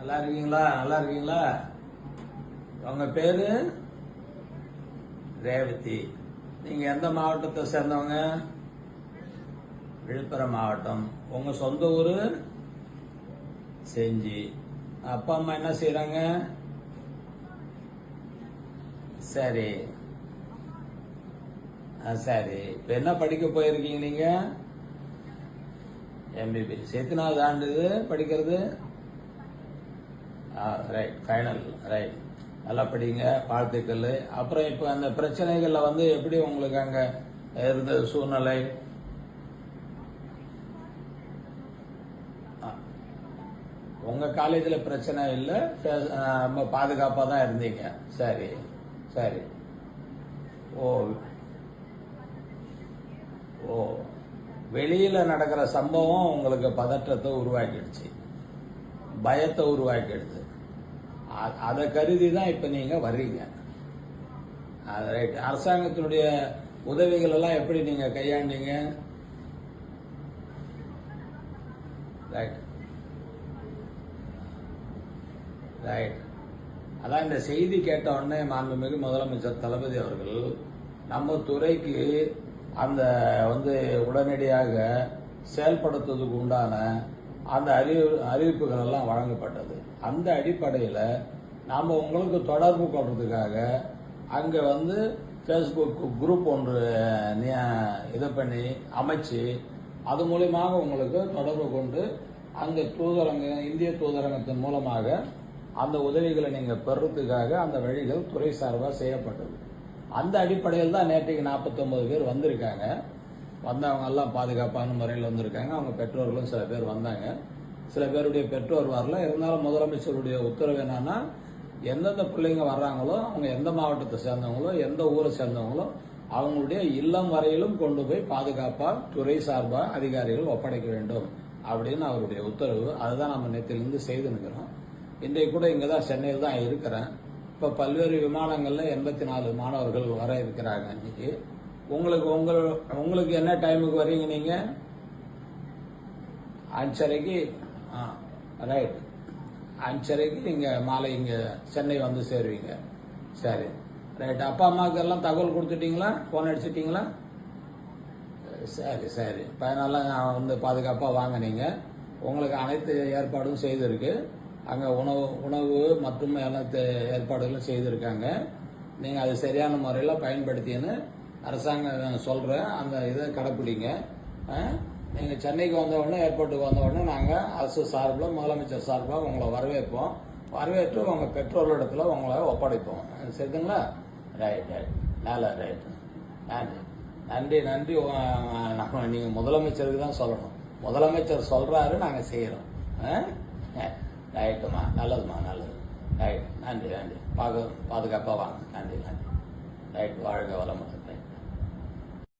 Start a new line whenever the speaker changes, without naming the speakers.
நல்லா இருக்கீங்களா நல்லா இருக்கீங்களா உங்க பேரு? ரேவதி. நீங்க எந்த மாவட்டத்தை சேர்ந்தவங்க? விழுப்புரம் மாவட்டம். உங்க சொந்த ஊர்? செஞ்சி. அப்பா அம்மா என்ன செய்யறாங்க சரி. ஆ, சரி. இப்ப என்ன படிக்க போயிருக்கீங்க நீங்க? எம்பிபிஎஸ் எத்தனாவது ஆண்டு படிக்கிறது? ரைட் ஃபைனல் ரைட் நல்லா படிங்க வாழ்த்துக்கள். அப்புறம் இப்போ அந்த பிரச்சனைகளில் வந்து எப்படி உங்களுக்கு அங்கே இருந்த சூழ்நிலை? ஆ. காலேஜில் பிரச்சனை இல்லை ரொம்ப பாதுகாப்பாக தான் இருந்தீங்க. சரி சரி. ஓ ஓ. வெளியில் நடக்கிற சம்பவம் உங்களுக்கு பதற்றத்தை உருவாக்கிடுச்சு. பயத்தை உருவாக்கிடுது அதை கருதி தான் இப்போ நீங்கள் வர்றீங்க. அது ரைட் அரசாங்கத்தினுடைய உதவிகள் எல்லாம் எப்படி நீங்கள் கையாண்டீங்க? ரைட் ரைட் அதான் இந்த செய்தி கேட்ட உடனே மாண்புமிகு முதலமைச்சர் தளபதி அவர்கள் நம்ம துறைக்கு அந்த வந்து உடனடியாக செயல்படுத்துவதுக்கு உண்டான அந்த அறிவு அறிவிப்புகள் எல்லாம் வழங்கப்பட்டது. அந்த அடிப்படையில் நாம் உங்களுக்கு தொடர்பு கொள்றதுக்காக அங்கே வந்து ஃபேஸ்புக் குரூப் ஒன்று நிய- இது பண்ணி அமைச்சு அது மூலியமாக உங்களுக்கு தொடர்பு கொண்டு அங்கே தூதரங்க இந்திய தூதரங்கத்தின் மூலமாக அந்த உதவிகளை நீங்கள் பெறுறதுக்காக அந்த வழிகள் துறை சார்பாக செய்யப்பட்டது. அந்த அடிப்படையில் தான் நேற்றைக்கு 49 பேர் வந்திருக்காங்க. வந்தவங்க எல்லாம் பாதுகாப்பான முறையில் வந்திருக்காங்க. அவங்க பெற்றோர்களும் சில பேர் வந்தாங்க. சில பேருடைய பெற்றோர் வரல. இருந்தாலும் முதலமைச்சருடைய உத்தரவு என்னன்னா எந்தெந்த பிள்ளைங்க வர்றாங்களோ அவங்க எந்த மாவட்டத்தை சேர்ந்தவங்களோ எந்த ஊரை சேர்ந்தவங்களோ அவங்களுடைய இல்லம் வரையிலும் கொண்டு போய் பாதுகாப்பாக துறை சார்பாக அதிகாரிகள் ஒப்படைக்க வேண்டும் அப்படின்னு அவருடைய உத்தரவு. அதுதான் நம்ம நேற்றிலிருந்து செய்து நிற்கிறோம். இன்றைக்கு கூட இங்கே தான் சென்னையில் தான் இருக்கிறேன். இப்போ பல்வேறு விமானங்களில் எண்பத்தி நாலு மாணவர்கள் வர இருக்கிறாங்க இன்னைக்கு. உங்களுக்கு உங்கள் உங்களுக்கு என்ன டைமுக்கு வரீங்க நீங்கள் அஞ்சரைக்கு ஆ ரைட் அஞ்சரைக்கு நீங்கள் மாலை இங்கே சென்னை வந்து சேருவீங்க. சரி. ரைட் அப்பா அம்மாவுக்கு எல்லாம் தகவல் கொடுத்துட்டீங்களா? ஃபோன் அடிச்சிட்டிங்களா? சரி சரி. பயனெல்லாம் வந்து பாதுகாப்பாக வாங்க நீங்கள் உங்களுக்கு அனைத்து ஏற்பாடும் செய்திருக்கு. அங்கே உணவு உணவு மற்றும் எல்லா ஏற்பாடுகளும் செய்திருக்காங்க. நீங்கள் அது சரியான முறையில் பயன்படுத்தின்னு அரசாங்கம் சொல்கிறேன் அந்த இதை கடைப்பிடிங்க. நீங்கள் சென்னைக்கு வந்த உடனே ஏர்போர்ட்டுக்கு வந்த உடனே நாங்கள் அரசு சார்பில் முதலமைச்சர் சார்பாக உங்களை வரவேற்போம். வரவேற்று உங்கள் பெற்றோர்களிடத்தில் உங்களை ஒப்படைப்போம். சரிங்களா? ரைட் ரைட் நல்ல ரைட் நன்றி. நன்றி நன்றி. நம்ம நீங்கள் முதலமைச்சருக்கு தான் சொல்லணும். முதலமைச்சர் சொல்கிறாரு நாங்கள் செய்கிறோம் ரைட்டுமா நல்லதுமா? நல்லது. ரைட் நன்றி நன்றி. பாது பாதுகாப்பாக வாங்க. நன்றி நன்றி. ரைட் வாழ்க வளமுடன். ரைட்